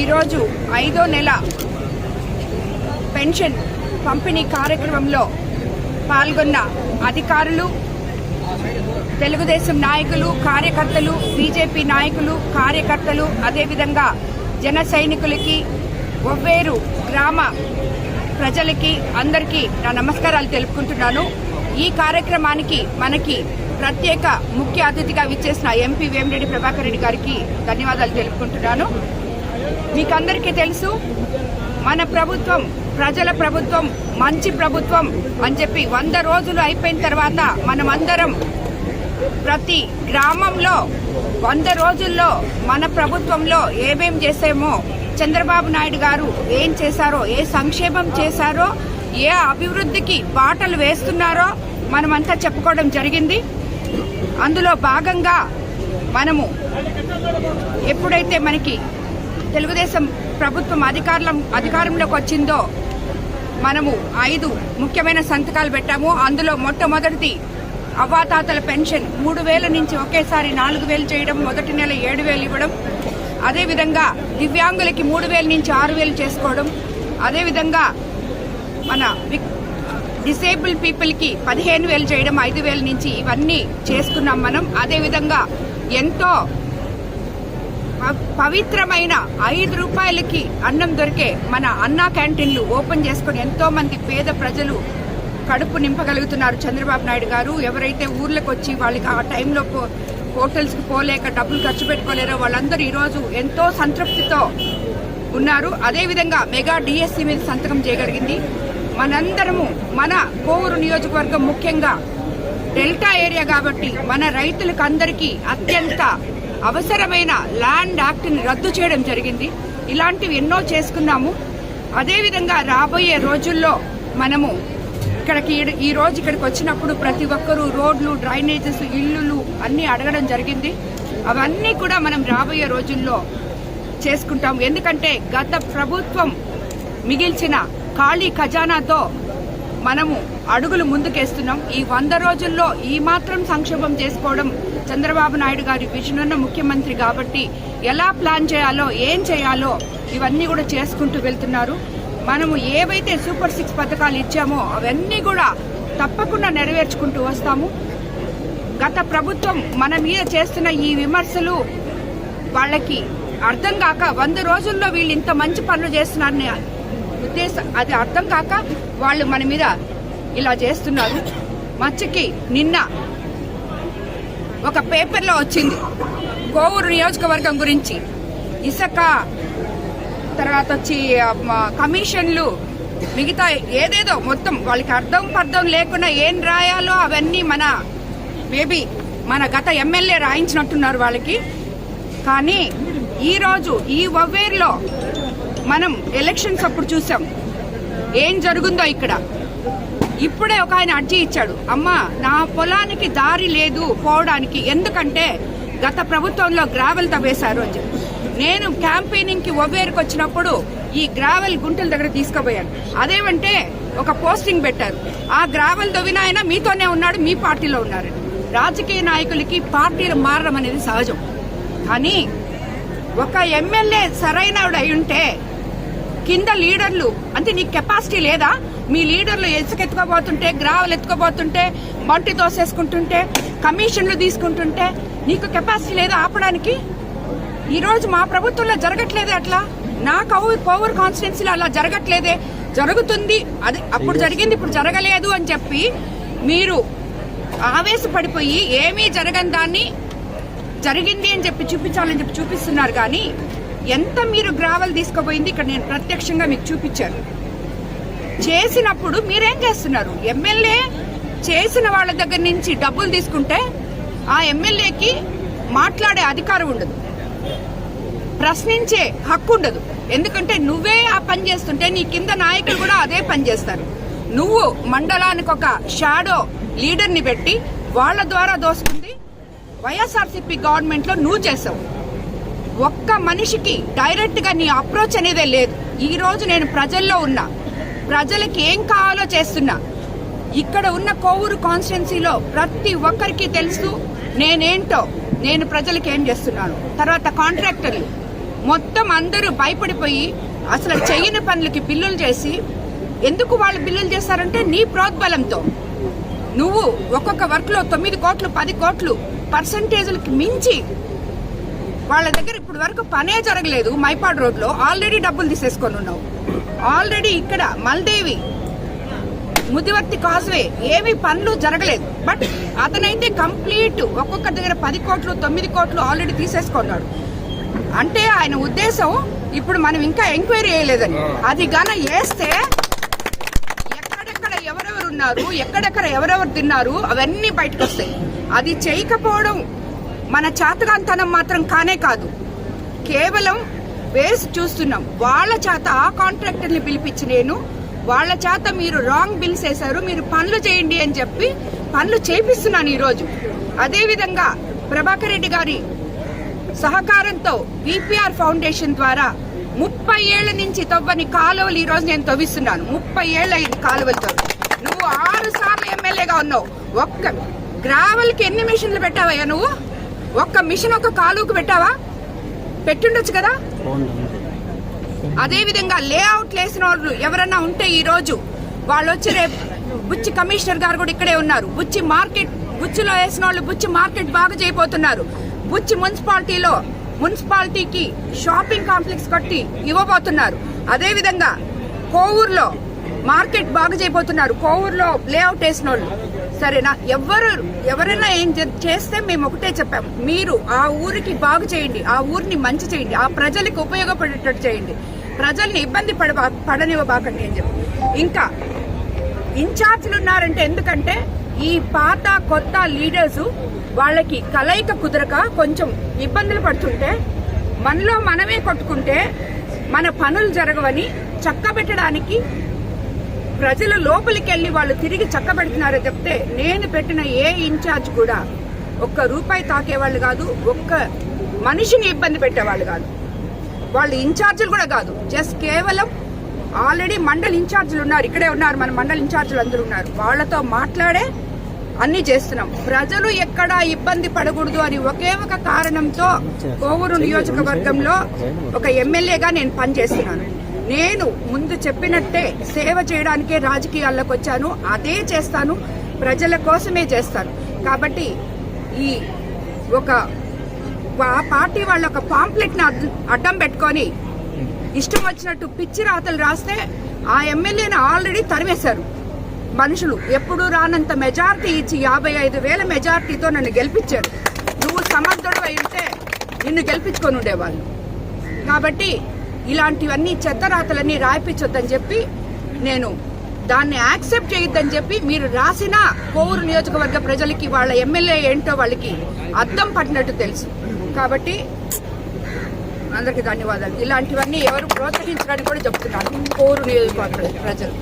ఈరోజు ఐదో నెల పెన్షన్ పంపిణీ కార్యక్రమంలో పాల్గొన్న అధికారులు తెలుగుదేశం నాయకులు కార్యకర్తలు బీజేపీ నాయకులు కార్యకర్తలు అదేవిధంగా జన సైనికులకి ఒవ్వేరు గ్రామ ప్రజలకి అందరికీ నా నమస్కారాలు తెలుపుకుంటున్నాను. ఈ కార్యక్రమానికి మనకి ప్రత్యేక ముఖ్య అతిథిగా విచ్చేసిన ఎంపీ వేమిరెడ్డి ప్రభాకర్ రెడ్డి గారికి ధన్యవాదాలు తెలుపుకుంటున్నాను. మీకందరికీ తెలుసు మన ప్రభుత్వం ప్రజల ప్రభుత్వం మంచి ప్రభుత్వం అని చెప్పి వంద రోజులు అయిపోయిన తర్వాత మనమందరం ప్రతి గ్రామంలో వంద రోజుల్లో మన ప్రభుత్వంలో ఏమేం చేసామో చంద్రబాబు నాయుడు గారు ఏం చేశారో ఏ సంక్షేమం చేశారో ఏ అభివృద్ధికి బాటలు వేస్తున్నారో మనమంతా చెప్పుకోవడం జరిగింది. అందులో భాగంగా మనము ఎప్పుడైతే మనకి తెలుగుదేశం ప్రభుత్వం అధికారం అధికారంలోకి వచ్చిందో మనము ఐదు ముఖ్యమైన సంతకాలు పెట్టాము. అందులో మొట్టమొదటిది అవ్వాతాతల పెన్షన్. మూడు వేల నుంచి ఒకేసారి నాలుగు వేలు చేయడం మొదటి నెల ఏడు వేలు ఇవ్వడం. అదేవిధంగా దివ్యాంగులకి మూడు వేల నుంచి ఆరు వేలు చేసుకోవడం. అదేవిధంగా మన విక్- డిసేబుల్ పీపుల్కి పదిహేను వేలు చేయడం ఐదు వేల నుంచి ఇవన్నీ చేసుకున్నాం మనం. అదేవిధంగా ఎంతో పవిత్రమైన ఐదు రూపాయలకి అన్నం దొరికే మన అన్నా క్యాంటీన్లు ఓపెన్ చేసుకుని ఎంతో మంది పేద ప్రజలు కడుపు నింపగలుగుతున్నారు చంద్రబాబు నాయుడు గారు. ఎవరైతే ఊర్లకు వచ్చి వాళ్ళకి ఆ టైంలో హోటల్స్కి పోలేక డబ్బులు ఖర్చు పెట్టుకోలేరో వాళ్ళందరూ ఈరోజు ఎంతో సంతృప్తితో ఉన్నారు. అదేవిధంగా మెగా డిఎస్సి మీద సంతకం చేయగలిగింది. మనందరము మన కోవూరు నియోజకవర్గం ముఖ్యంగా డెల్టా ఏరియా కాబట్టి మన రైతులకు అందరికీ అత్యంత అవసరమైన ల్యాండ్ యాక్ట్ని రద్దు చేయడం జరిగింది. ఇలాంటివి ఎన్నో చేసుకున్నాము. అదేవిధంగా రాబోయే రోజుల్లో మనము ఇక్కడికి ఈ- రోజు ఇక్కడికి వచ్చినప్పుడు ప్రతి ఒక్కరూ రోడ్లు డ్రైనేజెస్ ఇల్లులు అన్నీ అడగడం జరిగింది. అవన్నీ కూడా మనం రాబోయే రోజుల్లో చేసుకుంటాం ఎందుకంటే గత ప్రభుత్వం మిగిల్చిన ఖాళీ ఖజానాతో మనము అడుగులు ముందుకేస్తున్నాం. ఈ వంద రోజుల్లో ఈ మాత్రం సంక్షేమం చేసుకోవడం చంద్రబాబు నాయుడు గారి విజన్ ఉన్న ముఖ్యమంత్రి కాబట్టి ఎలా ప్లాన్ చేయాలో ఏం చేయాలో ఇవన్నీ కూడా చేసుకుంటూ వెళ్తున్నారు. మనము ఏవైతే సూపర్ సిక్స్ పథకాలు ఇచ్చామో అవన్నీ కూడా తప్పకుండా నెరవేర్చుకుంటూ వస్తాము. గత ప్రభుత్వం మన మీద చేస్తున్న ఈ విమర్శలు వాళ్ళకి అర్థం కాక వంద రోజుల్లో వీళ్ళు ఇంత మంచి పనులు చేస్తున్నారని ఉద్దేశం అది అర్థం కాక వాళ్ళు మన మీద ఇలా చేస్తున్నారు. మచ్చకి నిన్న ఒక పేపర్లో వచ్చింది. గోవూరు నియోజకవర్గం గురించి. ఇసుక తర్వాత వచ్చి కమిషన్లు మిగతా ఏదేదో మొత్తం వాళ్ళకి అర్థం పర్థం లేకుండా ఏం రాయాలో అవన్నీ మన మేబీ మన గత ఎమ్మెల్యే రాయించినట్టున్నారు వాళ్ళకి. కానీ ఈ రోజు ఈ వవ్వేరులో మనం ఎలక్షన్స్ అప్పుడు చూసాం. ఏం జరుగుందో ఇక్కడ? ఇప్పుడే ఒక ఆయన అర్జీ ఇచ్చాడు. అమ్మ నా పొలానికి దారి లేదు పోవడానికి. ఎందుకంటే గత ప్రభుత్వంలో గ్రావెల్ తవ్వేశారు అని చెప్పి. నేను క్యాంపెయినింగ్కి ఒవ్వేరుకు వచ్చినప్పుడు ఈ గ్రావెల్ గుంటల దగ్గర తీసుకుపోయాను. అదేమంటే ఒక పోస్టింగ్ పెట్టారు. ఆ గ్రావెల్ తవ్విన ఆయన మీతోనే ఉన్నాడు మీ పార్టీలో ఉన్నారు రాజకీయ నాయకులకి పార్టీలు మారడం అనేది సహజం. కానీ ఒక ఎమ్మెల్యే సరైనడు అయి ఉంటే కింద లీడర్లు. అంటే నీకు కెపాసిటీ లేదా? మీ లీడర్లు ఇసుక ఎత్తుకోబోతుంటే గ్రావెల్ ఎత్తుకోబోతుంటే మట్టి తోసేసుకుంటుంటే కమిషన్లు తీసుకుంటుంటే నీకు కెపాసిటీ లేదా ఆపడానికి? ఈ రోజు మా ప్రభుత్వంలో జరగట్లేదే అట్లా? నా కౌ కోవూరు కాన్స్టిట్యున్సీలో అలా జరగట్లేదే? జరుగుతుంది. అది అప్పుడు జరిగింది ఇప్పుడు జరగలేదు అని చెప్పి మీరు ఆవేశపడిపోయి ఏమీ జరగని దాన్ని జరిగింది అని చెప్పి చూపించాలని చెప్పి చూపిస్తున్నారు కానీ ఎంత మీరు గ్రావెల్ తీసుకుపోయింది ఇక్కడ నేను ప్రత్యక్షంగా మీకు చూపించాను. చేసినప్పుడు మీరేం చేస్తున్నారు? ఎమ్మెల్యే చేసిన వాళ్ళ దగ్గర నుంచి డబ్బులు తీసుకుంటే ఆ ఎమ్మెల్యేకి మాట్లాడే అధికారం ఉండదు. ప్రశ్నించే హక్కు ఉండదు. ఎందుకంటే నువ్వే ఆ పని చేస్తుంటే నీ కింద నాయకులు కూడా అదే పని చేస్తారు. నువ్వు మండలానికి ఒక షాడో లీడర్ని పెట్టి వాళ్ళ ద్వారా దోసుకుంది వైఎస్ఆర్సీపీ గవర్నమెంట్లో నువ్వు చేసావు. ఒక్క మనిషికి డైరెక్ట్గా నీ అప్రోచ్ అనేదే లేదు. ఈ రోజు నేను ప్రజల్లో ఉన్నా. ప్రజలకి ఏం కావాలో చేస్తున్నా. ఇక్కడ ఉన్న కోవూరు కాన్స్టిట్యున్సీలో ప్రతి ఒక్కరికి తెలుసు నేనేంటో నేను ప్రజలకు ఏం చేస్తున్నాను. తర్వాత కాంట్రాక్టర్లు. మొత్తం అందరూ భయపడిపోయి అసలు చెయ్యని పనులకి బిల్లులు చేసి ఎందుకు వాళ్ళు బిల్లులు చేస్తారంటే నీ ప్రోద్బలంతో. నువ్వు ఒక్కొక్క వర్క్లో తొమ్మిది కోట్లు పది కోట్లు పర్సంటేజ్లకి మించి వాళ్ళ దగ్గర ఇప్పుడు వరకు పనే జరగలేదు. మైపాడ్ రోడ్లో ఆల్రెడీ డబ్బులు తీసేసుకొని ఉన్నావు. ఆల్రెడీ ఇక్కడ మల్దేవి ముదివర్తి కాజ్వే ఏవి పనులు జరగలేదు. బట్ అతనైతే కంప్లీట్ ఒక్కొక్క దగ్గర పది కోట్లు తొమ్మిది కోట్లు ఆల్రెడీ తీసేసుకున్నాడు. అంటే ఆయన ఉద్దేశం ఇప్పుడు మనం ఇంకా ఎంక్వైరీ చేయలేదని. అది గాన వేస్తే ఎక్కడెక్కడ ఎవరెవరు ఉన్నారు ఎక్కడెక్కడ ఎవరెవరు తిన్నారు అవన్నీ బయటకు వస్తాయి అది చేయకపోవడం మన చేతగాంతనం మాత్రం కానే కాదు. కేవలం వేసి చూస్తున్నాం. వాళ్ళ చేత ఆ కాంట్రాక్టర్ని పిలిపించి నేను వాళ్ళ చేత మీరు రాంగ్ బిల్స్ వేశారు మీరు పనులు చేయండి అని చెప్పి పనులు చేపిస్తున్నాను ఈరోజు. అదేవిధంగా ప్రభాకర్ రెడ్డి గారి సహకారంతో విపిఆర్ ఫౌండేషన్ ద్వారా ముప్పై ఏళ్ళ నుంచి తవ్వని కాలువలు ఈ రోజు నేను తవ్విస్తున్నాను. ముప్పై ఏళ్ళ అయింది కాలువలతో. నువ్వు ఆరు సార్లు ఎమ్మెల్యేగా ఉన్నావు. ఒక్క గ్రావెల్కి ఎన్ని మిషన్లు పెట్టావయ్యా నువ్వు? ఒక్క మిషన్ ఒక కాలువకు పెట్టావా? పెట్టుండొచ్చు కదా? అదే విధంగా లేఅవుట్ వేసిన వాళ్ళు ఎవరన్నా ఉంటే ఈ రోజు వాళ్ళు వచ్చి రేపు బుచ్చి కమిషనర్ గారు కూడా ఇక్కడే ఉన్నారు. బుచ్చి మార్కెట్ బుచ్చిలో వేసిన వాళ్ళు బుచ్చి మార్కెట్ బాగా చేయబోతున్నారు. బుచ్చి మున్సిపాలిటీలో మున్సిపాలిటీకి షాపింగ్ కాంప్లెక్స్ కట్టి ఇవ్వబోతున్నారు. అదే విధంగా కోవూరులో మార్కెట్ బాగా చేయబోతున్నారు. కోవూరులో లేఅవుట్ వేసిన వాళ్ళు. సరేనా? ఎవరు ఎవరైనా ఏం చేస్తే మేము ఒకటే చెప్పాం. మీరు ఆ ఊరికి బాగు చేయండి ఆ ఊరిని మంచి చేయండి ఆ ప్రజలకు ఉపయోగపడేటట్టు చేయండి. ప్రజల్ని ఇబ్బంది పడ పడనివ్వబాకండి అని చెప్పి. ఇంకా ఇన్ఛార్జ్లు ఉన్నారంటే ఎందుకంటే ఈ పాత కొత్త లీడర్స్ వాళ్ళకి కలయిక కుదరక కొంచెం ఇబ్బందులు పడుతుంటే మనలో మనమే కొట్టుకుంటే మన పనులు జరగవని చక్కబెట్టడానికి ప్రజల లోపలికి వెళ్ళి వాళ్ళు తిరిగి చక్కబెడుతున్నారో చెప్తే నేను పెట్టిన ఏ ఇన్ఛార్జ్ కూడా ఒక్క రూపాయి తాకేవాళ్ళు కాదు ఒక్క మనిషిని ఇబ్బంది పెట్టేవాళ్ళు కాదు. వాళ్ళు ఇన్ఛార్జీలు కూడా కాదు జస్ట్ కేవలం ఆల్రెడీ మండల్ ఇన్ఛార్జీలు ఉన్నారు ఇక్కడే ఉన్నారు మన మండల్ ఇన్ఛార్జీలు అందరూ ఉన్నారు. వాళ్ళతో మాట్లాడే అన్ని చేస్తున్నాం. ప్రజలు ఎక్కడా ఇబ్బంది పడకూడదు అని ఒకే ఒక కారణంతో కోవూరు నియోజకవర్గంలో ఒక ఎమ్మెల్యేగా నేను పనిచేస్తున్నాను. నేను ముందు చెప్పినట్టే సేవ చేయడానికే రాజకీయాల్లోకి వచ్చాను. అదే చేస్తాను. ప్రజల కోసమే చేస్తాను. కాబట్టి ఈ ఒక పార్టీ వాళ్ళ ఒక పాంప్లెట్ని అడ్డం పెట్టుకొని ఇష్టం వచ్చినట్టు పిచ్చి రాతలు రాస్తే ఆ ఎమ్మెల్యేని ఆల్రెడీ తరివేశారు మనుషులు ఎప్పుడు రానంత మెజార్టీ ఇచ్చి యాభై ఐదు వేల మెజార్టీతో నన్ను గెలిపించారు. నువ్వు సమర్థుడు అయితే నిన్ను గెలిపించుకొని ఉండేవాళ్ళు. కాబట్టి ఇలాంటివన్నీ చెత్త రాతలన్నీ రాయిపించొద్దని చెప్పి నేను దాన్ని యాక్సెప్ట్ చేయొద్దని చెప్పి మీరు రాసిన కోవూరు నియోజకవర్గ ప్రజలకి వాళ్ళ ఎమ్మెల్యే ఏంటో వాళ్ళకి అద్దం పట్టినట్టు తెలుసు. కాబట్టి అందరికీ ధన్యవాదాలు. ఇలాంటివన్నీ ఎవరు ప్రోత్సహించడానికి కూడా చెప్తున్నారు కోరు నియోజకవర్గ ప్రజలు.